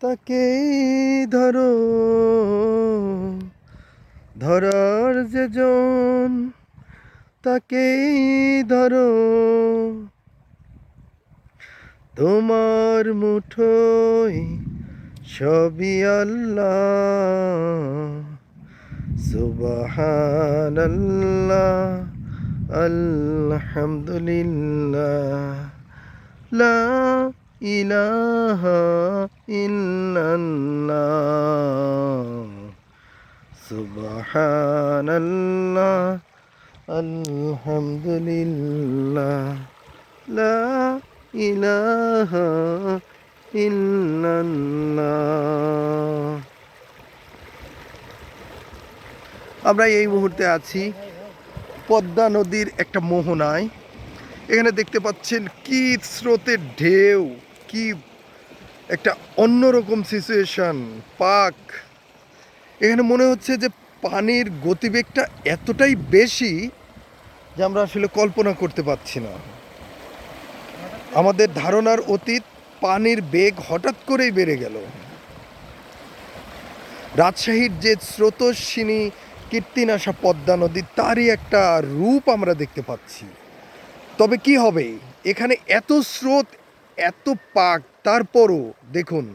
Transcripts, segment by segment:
তাকেই ধরো ধরার যে জন তাকেই ধরো। তোমার মুঠোয় সবই আল্লাহ সুবহানাল্লাহ আলহামদুলিল্লাহ। লা ইলাহা ইল্লাল্লাহ। সুবহানাল্লাহ, আলহামদুলিল্লাহ। লা আমরা এই মুহূর্তে আছি পদ্মা নদীর একটা মোহনায়। এখানে দেখতে পাচ্ছেন কি স্রোতের ঢেউ। কি একটা অন্যরকম সিচুয়েশান পাক। এখানে মনে হচ্ছে যে পানির গতিবেগটা এতটাই বেশি যে আমরা আসলে কল্পনা করতে পারছি না। আমাদের ধারণার অতীত পানির বেগ হঠাৎ করেই বেড়ে গেল। রাজশাহীর যে স্রোতস্বিনী কীর্তিনাশা পদ্মা নদী, তারই একটা রূপ আমরা দেখতে পাচ্ছি। তবে কি হবে? এখানে এত স্রোত এত পাক, তারপরও দেখুন,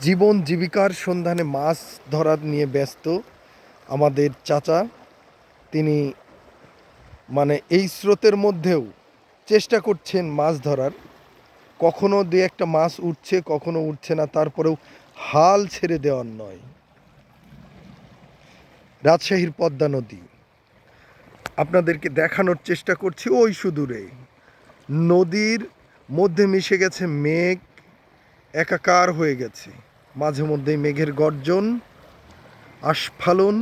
জীবন জীবিকার সন্ধানে মাছ ধরা নিয়ে ব্যস্ত আমাদের চাচা। তিনি মানে এই স্রোতের মধ্যেও চেষ্টা করছেন মাছ ধরার। কখনো দু একটা মাছ উঠছে, কখনো উঠছে না, তারপরেও হাল ছেড়ে দেওয়ার নয়। রাজশাহীর পদ্মা নদী। আপনাদেরকে দেখানোর চেষ্টা করছি ওই সুদূরে। নদীর মধ্যে মিশে গেছে মেঘ, একাকার হয়ে গেছে। মাঝে মধ্যেই মেঘের গর্জন আস্ফালন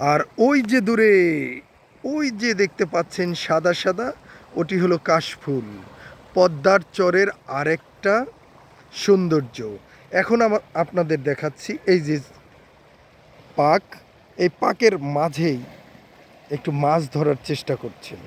আর ওই যে দূরে, ওই যে দেখতে পাচ্ছেন সাদা সাদা, ওটি হলো কাশফুল। পদ্মার চরের আরেকটা সৌন্দর্য। এখন আমার আপনাদের দেখাচ্ছি, এই যে পাক, এই পাকের মাঝেই একটু মাছ ধরার চেষ্টা করছেন।